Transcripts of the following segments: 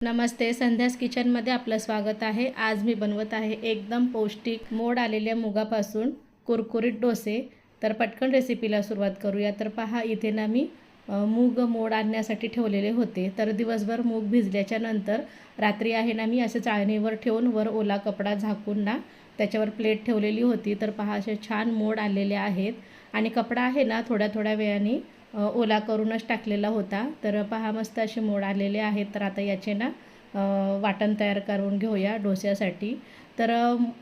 नमस्ते संध्यास किचनमध्ये आपलं स्वागत आहे. आज मी बनवत आहे एकदम पौष्टिक मोड आलेल्या मुगापासून कुरकुरीत डोसे. तर पटकन रेसिपीला सुरुवात करूया. तर पहा इथे ना मी मूग मोड आणण्यासाठी ठेवलेले होते. तर दिवसभर मूग भिजल्याच्या नंतर रात्री आहे ना मी असे चाळणीवर ठेवून वर ओला कपडा झाकून ना त्याच्यावर प्लेट ठेवलेली होती. तर पहा असे छान मोड आलेले आहेत. आणि कपडा आहे ना थोड्या थोड्या वेळाने ओला करूनच टाकलेला होता. तर पहा मस्त असे मोड आलेले आहेत. तर आता याचे ना वाटण तयार करून घेऊया डोस्यासाठी. तर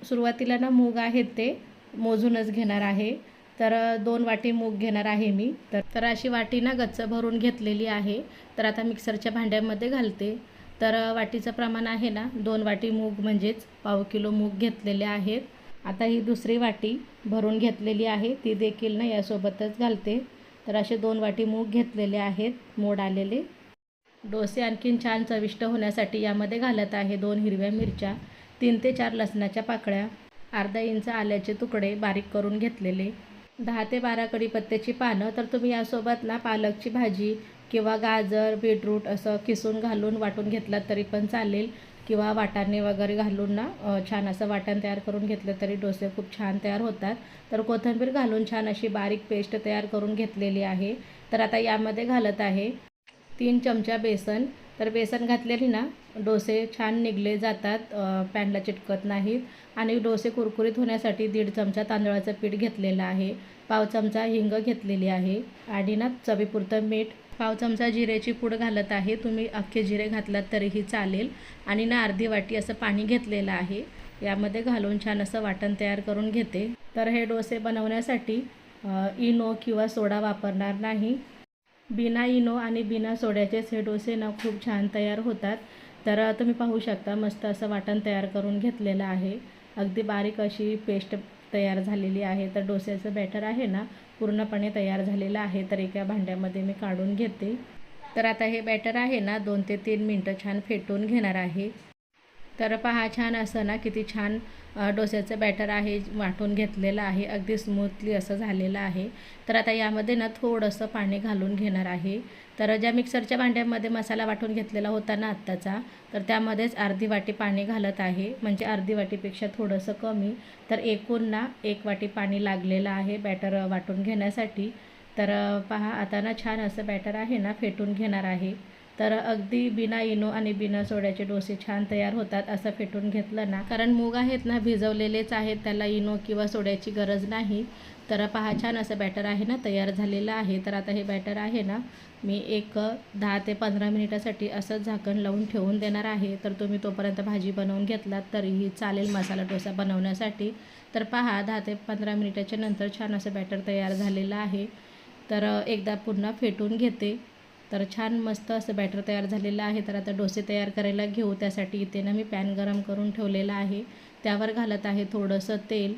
सुरुवातीला ना मूग आहेत ते मोजूनच घेणार आहे. तर दोन वाटी मूग घेणार आहे मी. तर तर अशी वाटी ना गच्च भरून घेतलेली आहे. तर आता मिक्सरच्या भांड्यामध्ये घालते. तर वाटीचं प्रमाण आहे ना दोन वाटी मूग म्हणजेच पाव किलो मूग घेतलेले आहेत. आता ही दुसरी वाटी भरून घेतलेली आहे. ती देखील ना यासोबतच घालते. तर असे दोन वाटी मूग घेतलेले आहेत मोड आलेले. डोसे आणखीन छान चविष्ट होण्यासाठी यामध्ये घालत आहे दोन हिरव्या मिरच्या तीन ते चार लसणाच्या पाकळ्या अर्धा इंच आल्याचे तुकडे बारीक करून घेतलेले. दहा ते बारा कढीपत्त्याची पानं तर तुम्ही यासोबत ना पालकची भाजी किंवा गाजर बीटरूट असं किसून घालून वाटून घेतलात तरी पण चालेल. किंवा वाटाणे वगैरे घालून ना छान असं वाटण तयार करून घेतलं तरी डोसे खूप छान तयार होतात. तर कोथिंबीर घालून छान अशी बारीक पेस्ट तयार करून घेतलेली आहे. तर आता यामध्ये घालत आहे तीन चमचा बेसन. तर बेसन घातलेली ना डोसे छान निघले जातात पॅनला चिटकत नाहीत. आणि डोसे कुरकुरीत होण्यासाठी दीड चमचा तांदळाचं पीठ घेतलेलं आहे. पाव चमचा हिंग घेतलेली आहे. आणि ना चवीपुरतं मीठ पाव चमचा जिऱ्याची पूड घालत आहे. तुम्ही अख्खे जिरे घातलात तरीही चालेल. आणि ना अर्धी वाटी असं पाणी घेतलेलं आहे. यामध्ये घालून छान असं वाटण तयार करून घेते. तर हे डोसे बनवण्यासाठी इनो किंवा सोडा वापरणार नाही. बिना इनो आणि बिना सोड्याचेच हे डोसे ना खूप छान तयार होतात. तर तुम्ही पाहू शकता मस्त असं वाटण तयार करून घेतलेलं आहे. अगदी बारीक अशी पेस्ट तयार झालेली आहे. तर डोस्याचं बॅटर आहे ना पूर्णपणे तयार झालेलं आहे. तर एका भांड्यामध्ये मी काढून घेते. तर आता हे बॅटर आहे ना दोन ते तीन मिनटं छान फेटून घेणार आहे. तर पहा छान असं ना किती छान डोस्याचं बॅटर आहे वाटून घेतलेलं आहे. अगदी स्मूथली असं झालेलं आहे. तर आता यामध्ये ना थोडंसं पाणी घालून घेणार आहे. तर ज्या मिक्सरच्या भांड्यामध्ये मसाला वाटून घेतलेला होता ना आत्ताचा तर त्यामध्येच अर्धी वाटी पाणी घालत आहे. म्हणजे अर्धी वाटीपेक्षा थोडंसं कमी. तर एकूण ना एक वाटी पाणी लागलेलं आहे बॅटर वाटून घेण्यासाठी. तर पहा आता ना छान असं बॅटर आहे ना फेटून घेणार आहे. तर अगदी बिना इनो आणि बिना सोड्याचे डोसे छान तयार होतात असं फेटून घेतलं ना. कारण मूग आहेत ना भिजवलेलेच आहेत त्याला इनो किंवा सोड्याची गरज नाही. तर पहा छान असं बॅटर आहे ना तयार झालेलं आहे. तर आता हे बॅटर आहे ना मी एक दहा ते पंधरा मिनिटासाठी असं झाकण लावून ठेवून देणार आहे. तर तुम्ही तोपर्यंत भाजी बनवून घेतलात तरीही चालेल मसाला डोसा बनवण्यासाठी. तर पहा दहा ते पंधरा मिनिटाच्या नंतर छान असं बॅटर तयार झालेलं आहे. तर एकदा पुन्हा फेटून घेते. तर छान मस्त असं बॅटर तयार झालेलं आहे. तर आता डोसे तयार करायला घेऊ. त्यासाठी इथे ना मी पॅन गरम करून ठेवलेला आहे. त्यावर घालत आहे थोडंसं तेल.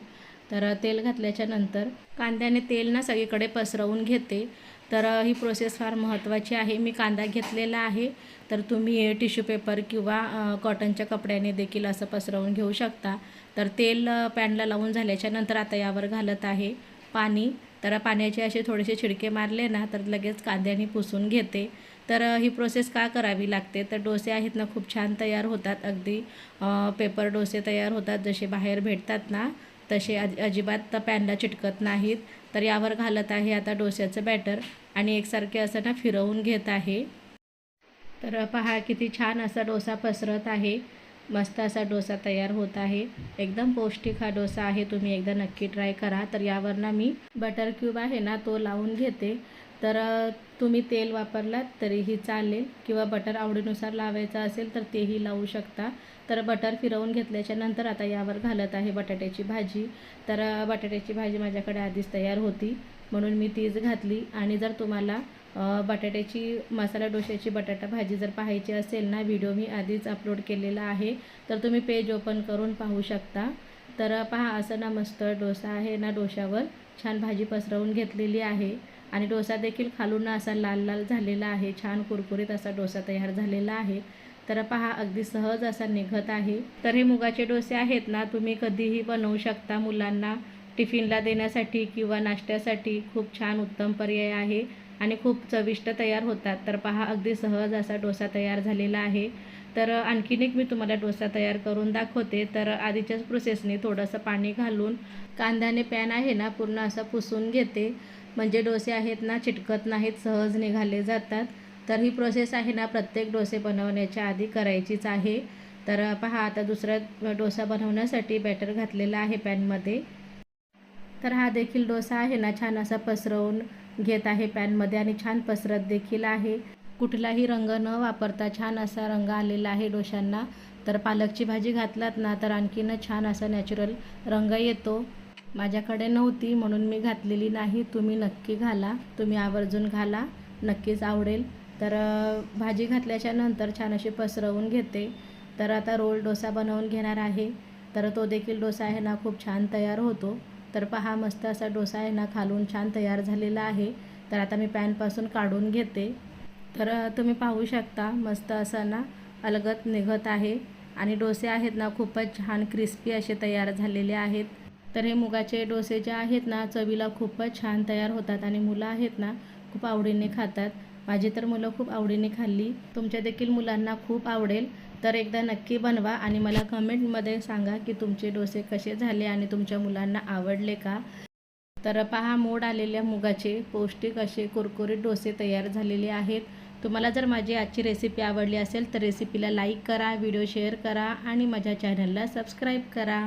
तर तेल घातल्याच्या नंतर कांद्याने तेल ना सगळीकडे पसरवून घेते. तर ही प्रोसेस फार महत्त्वाची आहे. मी कांदा घेतलेला आहे. तर तुम्ही टिश्यू पेपर किंवा कॉटनच्या कपड्याने देखील असं पसरवून घेऊ शकता. तर तेल पॅनला लावून झाल्याच्यानंतर आता यावर घालत आहे पाणी. तर पाण्याचे असे थोडेसे छिडके मारले ना तर लगेच कांद्याने पुसून घेते. तर ही प्रोसेस का करावी लागते? तर डोसे आहेत ना खूप छान तयार होतात. अगदी पेपर डोसे तयार होतात जसे बाहेर भेटतात ना. तसे अज अजिबात पॅनला चिटकत नाहीत. तर यावर घालत आहे आता डोस्याचं बॅटर आणि एकसारखे असं ना फिरवून घेत आहे. तर पहा किती छान असा डोसा पसरत आहे. मस्त असा डोसा तयार होत आहे. एकदम पौष्टिक हा डोसा आहे. तुम्ही एकदा नक्की ट्राय करा. तर यावर ना मी बटर क्यूब आहे ना तो लावून घेते. तर तुम्ही तेल वापरलात तरीही चालेल. किंवा बटर आवडीनुसार लावायचं असेल तर तेही लावू शकता. तर बटर फिरवून घेतल्याच्या नंतर आता यावर घालत आहे बटाट्याची भाजी. तर बटाट्याची भाजी माझ्याकडे आधीच तयार होती. म्हणून मी तीच घातली. आणि जर तुम्हाला बटाट्याची मसाला डोश्याची बटाटा भाजी जर पाहायची असेल ना व्हिडिओ मी आधीच अपलोड केलेला आहे तर तुम्ही पेज ओपन करून पाहू शकता. तर पहा असं ना मस्त डोसा आहे ना डोशावर छान भाजी पसरवून घेतलेली आहे. आणि डोसा देखील खालून असा लाल लाल झालेला आहे. छान कुरकुरीत असा डोसा तयार झालेला आहे. तर पहा अगदी सहज असा निघत आहे. तर हे मुगाचे डोसे आहेत ना तुम्ही कधीही बनवू शकता मुलांना. टिफिनला देण्यासाठी किंवा नाश्त्यासाठी खूप छान उत्तम पर्याय आहे आणि खूप चविष्ट तयार होतात. तर पहा अगदी सहज असा डोसा तयार झालेला आहे. तर आणखीन एक मी तुम्हाला डोसा तयार करून दाखवते. तर आधीच्याच प्रोसेसने थोडंसं पाणी घालून कांद्याने पॅन आहे ना पूर्ण असा पुसून घेते. म्हणजे डोसे आहेत ना चिटकत नाहीत सहज निघाले जातात. तर ही प्रोसेस आहे ना प्रत्येक डोसे बनवण्याच्या आधी करायचीच आहे. तर पहा आता दुसरा डोसा बनवण्यासाठी बॅटर घातलेला आहे पॅनमध्ये तर हा देखील डोसा आहे ना छान असा पसरवून घेत आहे पॅनमध्ये आणि छान पसरत देखील आहे. कुठलाही रंग न वापरता छान असा रंग आलेला आहे डोशांना तर पालकची भाजी घातलात ना तर आणखीनच छान असा नॅचरल रंग येतो. माझ्याकडे नव्हती म्हणून मी घातलेली नाही. तुम्ही नक्की घाला. तुम्ही आवर्जून घाला. नक्कीच आवडेल. तर भाजी घातल्याच्या नंतर छान अशी पसरवून घेते. तर आता रोल डोसा बनवून घेणार आहे. तर तो देखील डोसा आहे ना खूप छान तयार होतो. तर पहा मस्त असा डोसा आहे ना खालून छान तयार झालेला आहे. तर आता मी पॅनपासून काढून घेते. तर तुम्ही पाहू शकता मस्त असं ना अलगत निघत आहे. आणि डोसे आहेत ना खूपच छान क्रिस्पी असे तयार झालेले आहेत. तर हे मुगाचे डोसे जे आहेत ना चवीला खूपच छान तयार होतात. आणि मुलं आहेत ना खूप आवडीने खातात. माझी तर मुलं खूप आवडीने खाल्ली. तुमच्या देखील मुलांना खूप आवडेल. तर एकदा नक्की बनवा आणि मला कमेंटमध्ये सांगा की तुमचे डोसे कसे झाले आणि तुमच्या मुलांना आवडले का? तर पहा मोड आलेल्या मुगाचे पौष्टिक असे कुरकुरीत डोसे तयार झालेले आहेत. तुम्हाला जर माझी आजची रेसिपी आवडली असेल तर रेसिपीला लाईक करा व्हिडिओ शेअर करा आणि माझ्या चॅनलला सबस्क्राईब करा.